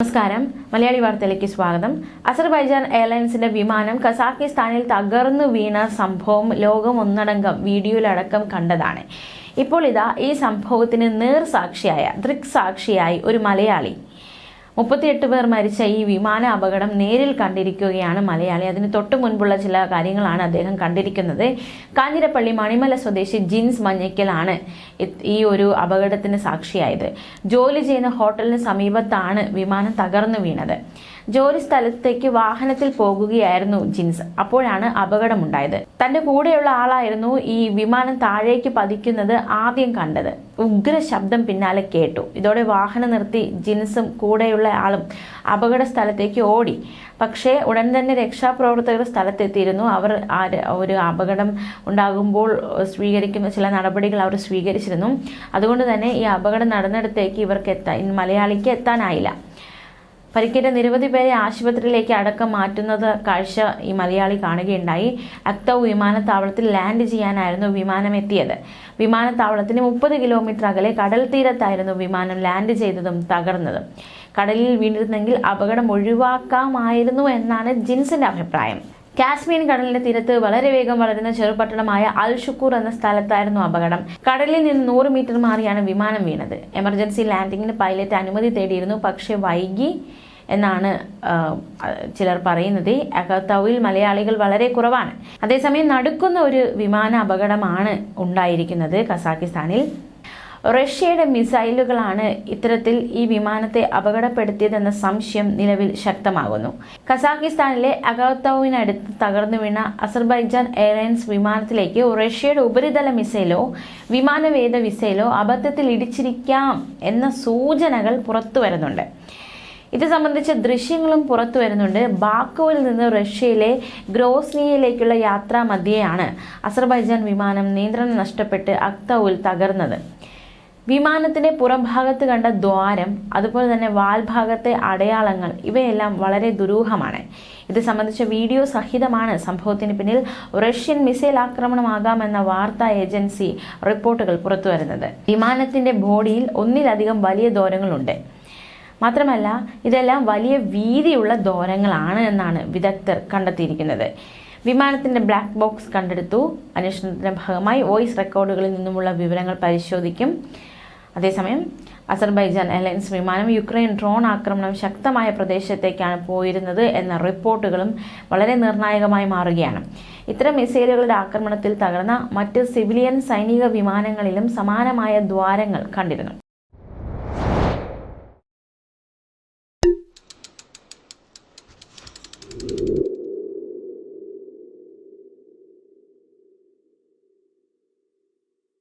നമസ്കാരം. മലയാളി വാർത്തയിലേക്ക് സ്വാഗതം. അസർബൈജാൻ എയർലൈൻസിന്റെ വിമാനം കസാക്കിസ്ഥാനിൽ തകർന്നു വീണ സംഭവം ലോകം ഒന്നടങ്കം വീഡിയോയിലടക്കം കണ്ടതാണ്. ഇപ്പോൾ ഇതാ ഈ സംഭവത്തിന് നേർസാക്ഷിയായ ദൃക്സാക്ഷിയായി ഒരു മലയാളി മുപ്പത്തിയെട്ട് പേർ മരിച്ച ഈ വിമാന അപകടം നേരിൽ കണ്ടിരിക്കുകയാണ് മലയാളി. അതിന് തൊട്ടു മുൻപുള്ള ചില കാര്യങ്ങളാണ് അദ്ദേഹം കണ്ടിരിക്കുന്നത്. കാഞ്ഞിരപ്പള്ളി മണിമല സ്വദേശി ജിൻസ് മഞ്ഞയ്ക്കലാണ് ഈ ഒരു അപകടത്തിന് സാക്ഷിയായത്. ജോലി ചെയ്യുന്ന ഹോട്ടലിന് സമീപത്താണ് വിമാനം തകർന്നു വീണത്. ജോലി സ്ഥലത്തേക്ക് വാഹനത്തിൽ പോകുകയായിരുന്നു ജിൻസ്. അപ്പോഴാണ് അപകടമുണ്ടായത്. തന്റെ കൂടെയുള്ള ആളായിരുന്നു ഈ വിമാനം താഴേക്ക് പതിക്കുന്നത് ആദ്യം കണ്ടത്. ഉഗ്ര ശബ്ദം പിന്നാലെ കേട്ടു. ഇതോടെ വാഹനം നിർത്തി ജിൻസും കൂടെയുള്ള ആളും അപകട സ്ഥലത്തേക്ക് ഓടി. പക്ഷേ ഉടൻ തന്നെ രക്ഷാപ്രവർത്തകർ സ്ഥലത്തെത്തിയിരുന്നു. അവർ ആ ഒരു അപകടം ഉണ്ടാകുമ്പോൾ സ്വീകരിക്കുന്ന ചില നടപടികൾ അവർ സ്വീകരിച്ചിരുന്നു. അതുകൊണ്ട് തന്നെ ഈ അപകടം നടന്നിടത്തേക്ക് ഇവർക്ക് എത്താൻ മലയാളിക്ക് എത്താനായില്ല. പരിക്കേറ്റ നിരവധി പേരെ ആശുപത്രിയിലേക്ക് അടക്കം മാറ്റുന്നത് കാഴ്ച ഈ മലയാളി കാണുകയുണ്ടായി. അക്തൗ വിമാനത്താവളത്തിൽ ലാൻഡ് ചെയ്യാനായിരുന്നു വിമാനം എത്തിയത് വിമാനത്താവളത്തിന് മുപ്പത് കിലോമീറ്റർ അകലെ കടൽ തീരത്തായിരുന്നു വിമാനം ലാൻഡ് ചെയ്തതും തകർന്നതും. കടലിൽ വീണിരുന്നെങ്കിൽ അപകടം ഒഴിവാക്കാമായിരുന്നു എന്നാണ് ജിൻസിന്റെ അഭിപ്രായം. കാശ്മീർ കടലിന്റെ തീരത്ത് വളരെ വേഗം വളരുന്ന ചെറുപട്ടണമായ അൽ ഷുക്കൂർ എന്ന സ്ഥലത്തായിരുന്നു അപകടം. കടലിൽ നിന്ന് നൂറ് മീറ്റർ മാറിയാണ് വിമാനം വീണത്. എമർജൻസി ലാൻഡിങ്ങിന് പൈലറ്റ് അനുമതി തേടിയിരുന്നു. പക്ഷേ വൈകി എന്നാണ് ചിലർ പറയുന്നത്. അഗത്തൌവിൽ മലയാളികൾ വളരെ കുറവാണ്. അതേസമയം നടക്കുന്ന ഒരു വിമാന അപകടമാണ് ഉണ്ടായിരിക്കുന്നത് കസാക്കിസ്ഥാനിൽ. റഷ്യയുടെ മിസൈലുകളാണ് ഇത്തരത്തിൽ ഈ വിമാനത്തെ അപകടപ്പെടുത്തിയതെന്ന സംശയം നിലവിൽ ശക്തമാകുന്നു. കസാക്കിസ്ഥാനിലെ അഗത്തൌവിനടുത്ത് തകർന്നു വീണ അസർബൈജാൻ എയർലൈൻസ് വിമാനത്തിലേക്ക് റഷ്യയുടെ ഉപരിതല മിസൈലോ വിമാനവേദ മിസൈലോ അബദ്ധത്തിൽ ഇടിച്ചിരിക്കാം എന്ന സൂചനകൾ പുറത്തു വരുന്നുണ്ട്. ഇത് സംബന്ധിച്ച ദൃശ്യങ്ങളും പുറത്തു വരുന്നുണ്ട്. ബാക്കുവിൽ നിന്ന് റഷ്യയിലെ ഗ്രോസ്നിയയിലേക്കുള്ള യാത്രാ മധ്യയാണ് അസർബൈജാൻ വിമാനം നിയന്ത്രണം നഷ്ടപ്പെട്ട് അക്തൌവിൽ തകർന്നത്. വിമാനത്തിന്റെ പുറംഭാഗത്ത് കണ്ട ദ്വാരം അതുപോലെ തന്നെ വാൽഭാഗത്തെ അടയാളങ്ങൾ ഇവയെല്ലാം വളരെ ദുരൂഹമാണ്. ഇത് സംബന്ധിച്ച വീഡിയോ സഹിതമാണ്. സംഭവത്തിന് പിന്നിൽ റഷ്യൻ മിസൈൽ ആക്രമണമാകാമെന്ന വാർത്താ ഏജൻസി റിപ്പോർട്ടുകൾ പുറത്തുവരുന്നത് വിമാനത്തിന്റെ ബോഡിയിൽ ഒന്നിലധികം വലിയ ദ്വാരങ്ങളുണ്ട്. മാത്രമല്ല ഇതെല്ലാം വലിയ വീതിയുള്ള ദ്വാരങ്ങളാണ് എന്നാണ് വിദഗ്ധർ കണ്ടെത്തിയിരിക്കുന്നത്. വിമാനത്തിന്റെ ബ്ലാക്ക് ബോക്സ് കണ്ടെടുത്തു. അന്വേഷണത്തിന്റെ ഭാഗമായി വോയിസ് റെക്കോർഡുകളിൽ നിന്നുമുള്ള വിവരങ്ങൾ പരിശോധിക്കും. അതേസമയം അസർബൈജാൻ എയർലൈൻസ് വിമാനം യുക്രൈൻ ഡ്രോൺ ആക്രമണം ശക്തമായ പ്രദേശത്തേക്കാണ് പോയിരുന്നത് എന്ന റിപ്പോർട്ടുകളും വളരെ നിർണായകമായി മാറുകയാണ്. ഇത്തരം മിസൈലുകളുടെ ആക്രമണത്തിൽ തകർന്ന മറ്റ് സിവിലിയൻ സൈനിക വിമാനങ്ങളിലും സമാനമായ ദ്വാരങ്ങൾ കണ്ടിരുന്നു.